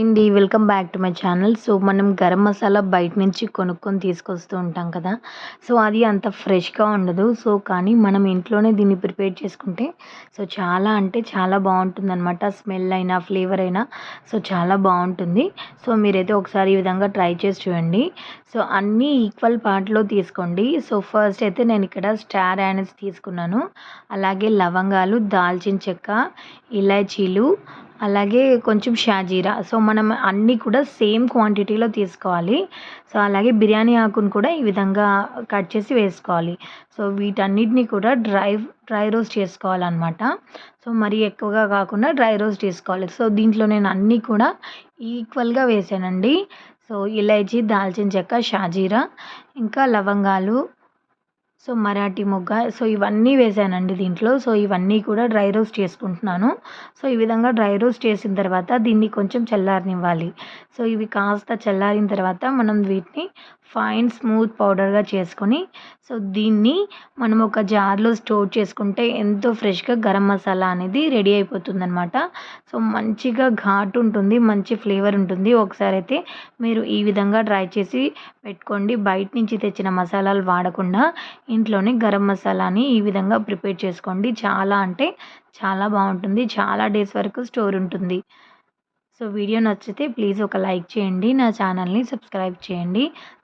అండి welcome back to my channel. So మనం గరం మసాలా బయట నుంచి కొనుక్కొని తీసుకొస్తూ ఉంటాం కదా. సో అది అంత ఫ్రెష్గా ఉండదు. సో కానీ మనం ఇంట్లోనే దీన్ని ప్రిపేర్ చేసుకుంటే సో చాలా అంటే చాలా బాగుంటుంది అనమాట స్మెల్ అయినా ఫ్లేవర్ అయినా సో చాలా బాగుంటుంది. సో మీరైతే ఒకసారి ఈ విధంగా ట్రై చేసి చూడండి. సో అన్నీ ఈక్వల్ పార్ట్లో తీసుకోండి. సో ఫస్ట్ అయితే నేను ఇక్కడ స్టార్ యానస్ తీసుకున్నాను. అలాగే లవంగాలు దాల్చిన చెక్క ఇలాచీలు అలాగే కొంచెం షాజీరా. సో మనం అన్నీ కూడా సేమ్ క్వాంటిటీలో తీసుకోవాలి. సో అలాగే బిర్యానీ ఆకును కూడా ఈ విధంగా కట్ చేసి వేసుకోవాలి. సో వీటన్నిటిని కూడా డ్రై డ్రై రోస్ట్ చేసుకోవాలన్నమాట. సో మరీ ఎక్కువగా కాకుండా డ్రై రోస్ట్ చేసుకోవాలి సో దీంట్లో నేను అన్నీ కూడా ఈక్వల్గా వేసానండి. సో ఇలైచీ దాల్చిన చెక్క షాజీరా ఇంకా లవంగాలు సో మరాఠీ మొగ్గ సో ఇవన్నీ వేసానండి దీంట్లో. సో ఇవన్నీ కూడా డ్రై రోస్ట్ చేసుకుంటున్నాను. సో ఈ విధంగా డ్రై రోస్ట్ చేసిన తర్వాత దీన్ని కొంచెం చల్లారనివ్వాలి. సో ఇవి కాస్త చల్లారిన తర్వాత మనం వీటిని ఫైన్ స్మూత్ పౌడర్గా చేసుకొని సో దీన్ని మనం ఒక జార్లో స్టోర్ చేసుకుంటే ఎంతో ఫ్రెష్గా గరం మసాలా అనేది రెడీ అయిపోతుంది అనమాట సో మంచిగా ఘాటు ఉంటుంది మంచి ఫ్లేవర్ ఉంటుంది. ఒకసారి అయితే మీరు ఈ విధంగా ట్రై చేసి పెట్టుకోండి. బయట నుంచి తెచ్చిన మసాలాలు వాడకుండా ఇంట్లోనే గరం మసాలాని ఈ విధంగా ప్రిపేర్ చేసుకోండి. చాలా అంటే చాలా బాగుంటుంది. చాలా డేస్ వరకు స్టోర్ ఉంటుంది. సో వీడియో నచ్చితే ప్లీజ్ ఒక లైక్ చేయండి. నా ఛానల్ని సబ్స్క్రైబ్ చేయండి.